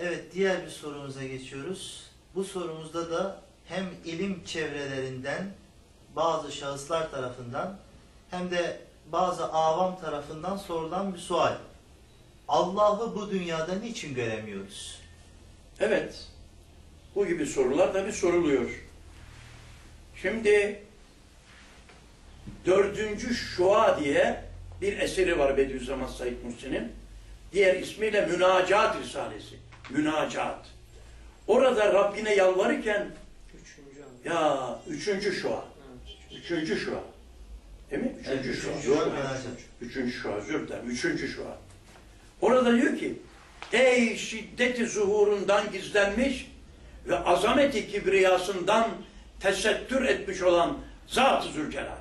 Evet, diğer bir sorumuza geçiyoruz. Bu sorumuzda da hem ilim çevrelerinden bazı şahıslar tarafından hem de bazı avam tarafından sorulan bir sual. Allah'ı bu dünyada niçin göremiyoruz? Evet. Bu gibi sorular tabi soruluyor. Şimdi dördüncü Şua diye bir eseri var Bediüzzaman Said Muhsin'in. Diğer ismiyle Münacat Risalesi. Münacat. Orada Rabbine yalvarırken Üçüncü ya üçüncü Şua. Evet. Üçüncü Şua. Değil mi? Üçüncü Evet, Şua. üçüncü Şua. Üçüncü Şua. Özür dilerim. Üçüncü Şua. Orada diyor ki Ey şiddeti zuhurundan gizlenmiş ve azameti kibriyasından tesettür etmiş olan Zat-ı Zülcelal.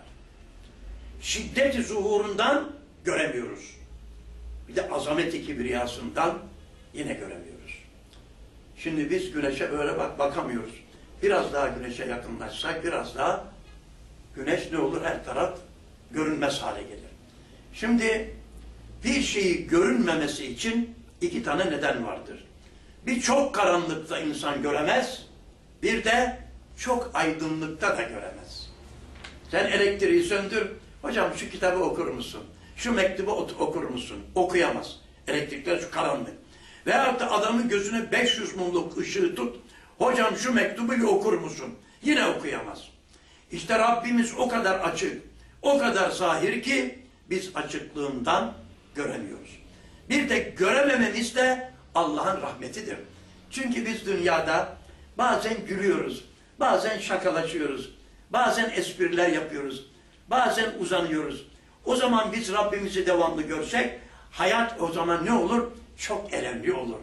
Şiddeti zuhurundan göremiyoruz. Bir de azameti kibriyasından yine göremiyoruz. Şimdi biz güneşe böyle bak bakamıyoruz. Biraz daha güneşe yakınlaşsak biraz daha güneş ne olur her taraf görünmez hale gelir. Şimdi bir şeyi görünmemesi için iki tane neden vardır. Bir çok karanlıkta insan göremez, bir de çok aydınlıkta da göremez. Sen elektriği söndür, hocam şu kitabı okur musun? Şu mektubu okur musun? Okuyamaz. Elektrikler şu karanlık. Veyahut da adamın gözüne 500 mumluk ışığı tut, hocam şu mektubu bir okur musun? Yine okuyamaz. İşte Rabbimiz o kadar açık, o kadar zahir ki biz açıklığından göremiyoruz. Bir de göremememiz de Allah'ın rahmetidir. Çünkü biz dünyada bazen gülüyoruz, bazen şakalaşıyoruz, bazen espriler yapıyoruz, bazen uzanıyoruz. O zaman biz Rabbimizi devamlı görsek, hayat o zaman ne olur? Çok elemli olur.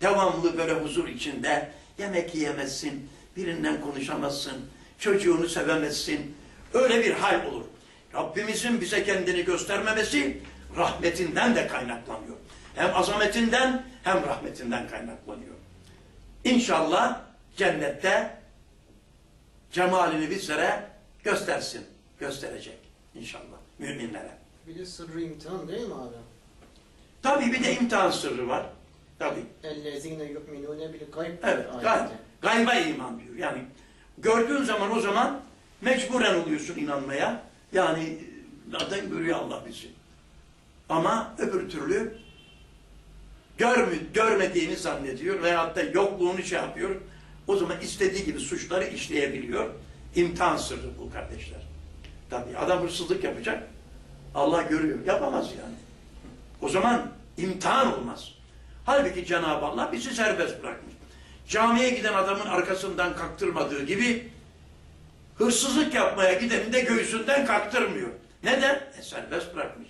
Devamlı böyle huzur içinde yemek yiyemezsin, birinden konuşamazsın, çocuğunu sevemezsin. Öyle bir hal olur. Rabbimizin bize kendini göstermemesi rahmetinden de kaynaklanıyor. Hem azametinden hem rahmetinden kaynaklanıyor. İnşallah cennette cemalini bizlere göstersin. Gösterecek inşallah müminlere. Bir de sırrı imtihan değil mi abi? Tabii bir de imtihan sırrı var. Tabii. Ellezine yu'minune bil gayb Evet. Gay gayba iman diyor. Yani gördüğün zaman o zaman mecburen oluyorsun inanmaya. Yani zaten görüyor Allah bizi. Ama öbür türlü görmü, görmediğini zannediyor veyahut da yokluğunu şey yapıyor. O zaman istediği gibi suçları işleyebiliyor. İmtihan sırrı bu kardeşler. Tabii adam hırsızlık yapacak. Allah görüyor. Yapamaz yani. O zaman imtihan olmaz. Halbuki Cenab-ı Allah bizi serbest bırakmış. Camiye giden adamın arkasından kaktırmadığı gibi hırsızlık yapmaya gideni de göğsünden kaktırmıyor. Neden? E, serbest bırakmış.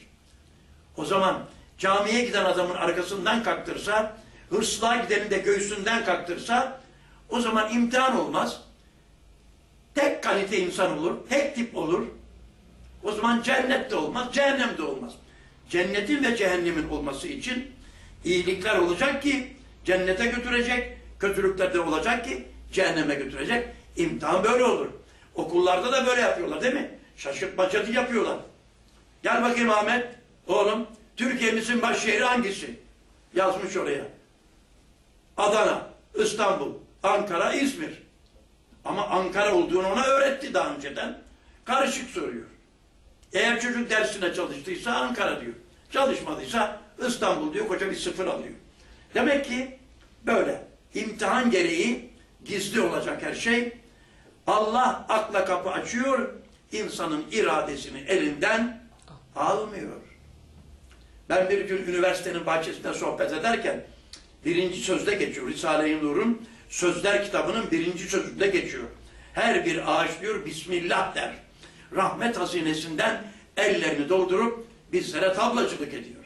O zaman camiye giden adamın arkasından kaktırsa, hırsızlığa gideni de göğsünden kaktırsa, o zaman imtihan olmaz. Tek kalite insan olur, tek tip olur. O zaman cennet de olmaz, cehennem de olmaz. Cennetin ve cehennemin olması için iyilikler olacak ki cennete götürecek, kötülükler de olacak ki cehenneme götürecek. İmtihan böyle olur. Okullarda da böyle yapıyorlar değil mi? Şaşırtmacı yapıyorlar. Gel bakayım Ahmet, oğlum. Türkiye'mizin baş şehri hangisi? Yazmış oraya. Adana, İstanbul, Ankara, İzmir. Ama Ankara olduğunu ona öğretti daha önceden. Karışık soruyor. Eğer çocuk dersine çalıştıysa Ankara diyor. Çalışmadıysa İstanbul diyor, koca bir sıfır alıyor. Demek ki böyle. İmtihan gereği gizli olacak her şey. Allah akla kapı açıyor, insanın iradesini elinden almıyor. Ben bir gün üniversitenin bahçesinde sohbet ederken birinci sözde geçiyor. Risale-i Nur'un Sözler kitabının birinci sözünde geçiyor. Her bir ağaç diyor Bismillah der. Rahmet hazinesinden ellerini doldurup bizlere tablacılık ediyor.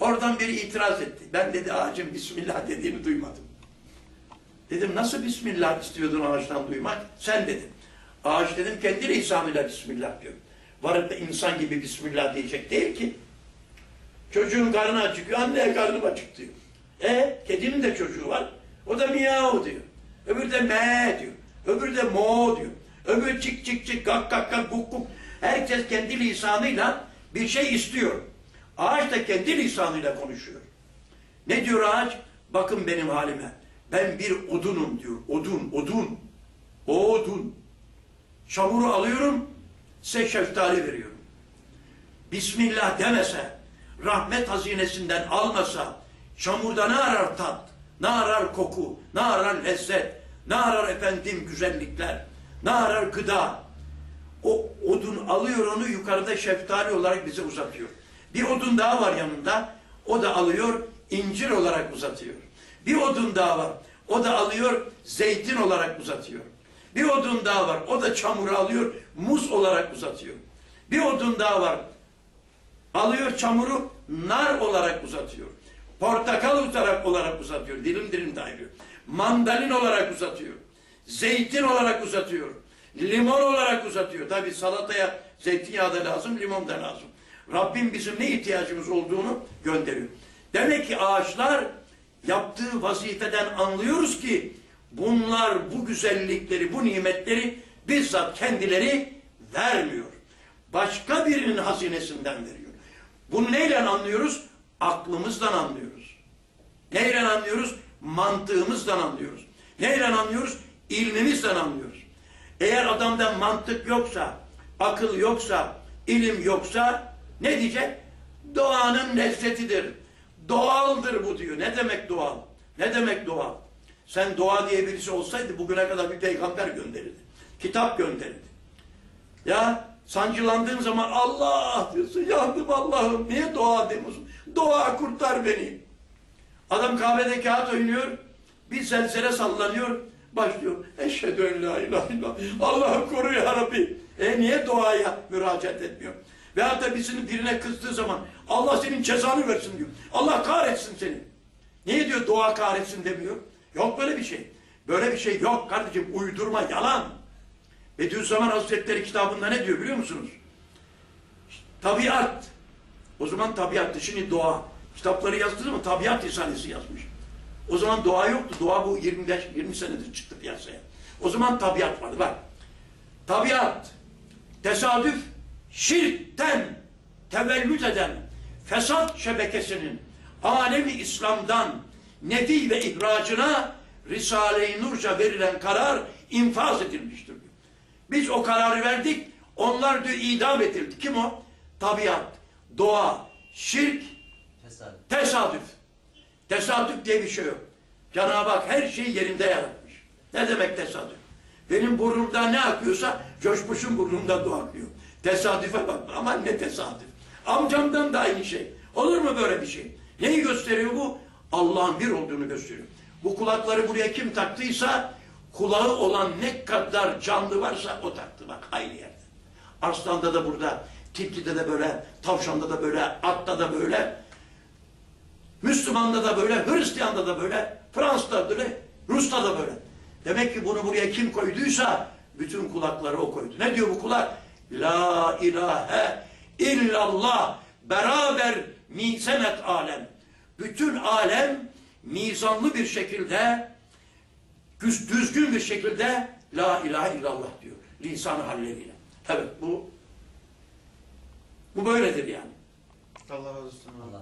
Oradan biri itiraz etti. Ben dedi ağacın Bismillah dediğini duymadım. Dedim nasıl Bismillah istiyordun ağaçtan duymak? Sen dedin. Ağaç dedim kendi lisanıyla Bismillah diyor. Varıp da insan gibi Bismillah diyecek değil ki. Çocuğun karnı acıkıyor, anne karnım acık diyor. E kedinin de çocuğu var. O da miyav diyor. Öbürü de me diyor. Öbürü de mo diyor. Öbürü çık çık çık gak gak gak guk guk. Herkes kendi lisanıyla bir şey istiyor. Ağaç da kendi lisanıyla konuşuyor. Ne diyor ağaç? Bakın benim halime. Ben bir odunum diyor. Odun, odun. O odun. Çamuru alıyorum, size şeftali veriyorum. Bismillah demese, rahmet hazinesinden almasa, çamurda ne arar tat, ne arar koku, ne arar lezzet, ne arar efendim güzellikler, ne arar gıda. O odun alıyor onu yukarıda şeftali olarak bize uzatıyor. Bir odun daha var yanında, o da alıyor incir olarak uzatıyor. Bir odun daha var, o da alıyor zeytin olarak uzatıyor. Bir odun daha var, o da çamuru alıyor, muz olarak uzatıyor. Bir odun daha var, alıyor çamuru nar olarak uzatıyor. Portakal olarak, olarak uzatıyor. Dilim dilim ayırıyor. Mandalin olarak uzatıyor. Zeytin olarak uzatıyor. Limon olarak uzatıyor. Tabi salataya zeytinyağı da lazım, limon da lazım. Rabbim bizim ne ihtiyacımız olduğunu gönderiyor. Demek ki ağaçlar yaptığı vazifeden anlıyoruz ki bunlar bu güzellikleri, bu nimetleri bizzat kendileri vermiyor. Başka birinin hazinesinden veriyor. Bunu neyle anlıyoruz? Aklımızdan anlıyoruz. Neyle anlıyoruz? Mantığımızdan anlıyoruz. Neyle anlıyoruz? İlmimizden anlıyoruz. Eğer adamda mantık yoksa, akıl yoksa, ilim yoksa ne diyecek? Doğanın lezzetidir. Doğaldır bu diyor. Ne demek doğal? Ne demek doğal? Sen doğa diye birisi olsaydı bugüne kadar bir peygamber gönderirdi. Kitap gönderirdi. Ya sancılandığın zaman Allah diyorsun yandım Allah'ım niye dua demiyorsun? Dua kurtar beni. Adam kahvede kağıt oynuyor bir zelzele sallanıyor başlıyor. Eşhedü en la ilahe illallah. Allah'ım koru ya Rabbi. E niye duaya müracaat etmiyor? Veyahut da birisinin birine kızdığı zaman Allah senin cezanı versin diyor. Allah kahretsin seni. Niye diyor dua kahretsin demiyor? Yok böyle bir şey. Böyle bir şey yok kardeşim. Uydurma, yalan. Bediüzzaman Hazretleri kitabında ne diyor biliyor musunuz? Tabiat. O zaman tabiattı. Şimdi doğa. Kitapları yazdığı zaman tabiat risalesi yazmış. O zaman doğa yoktu. Doğa bu 25 20 senedir çıktı piyasaya. O zaman tabiat vardı. Bak. Tabiat, tesadüf, şirkten tevellüt eden fesat şebekesinin alemi İslam'dan nefi ve ihracına Risale-i Nurca verilen karar infaz edilmiştir. Biz o kararı verdik, onlar diyor idam edildi. Kim o? Tabiat, doğa, şirk, Tesadüf. Tesadüf. Tesadüf diye bir şey yok. Cenab-ı Hak her şeyi yerinde yaratmış. Ne demek tesadüf? Benim burnumda ne akıyorsa coşmuşun burnumda da akıyor. Tesadüfe bak aman ne tesadüf. Amcamdan da aynı şey. Olur mu böyle bir şey? Neyi gösteriyor bu? Allah'ın bir olduğunu gösteriyor. Bu kulakları buraya kim taktıysa kulağı olan ne kadar canlı varsa o taktı bak aynı yerde. Arslan'da da burada, tilkide de böyle, tavşanda da böyle, atta da böyle, Müslüman'da da böyle, Hristiyan'da da böyle, Fransa'da da böyle, Rus'ta da böyle. Demek ki bunu buraya kim koyduysa bütün kulakları o koydu. Ne diyor bu kulak? La ilahe illallah beraber mizenet alem. Bütün alem mizanlı bir şekilde düz- düzgün bir şekilde la ilahe illallah diyor. Lisan halleriyle. Evet bu bu böyledir yani. Allah razı olsun. Allah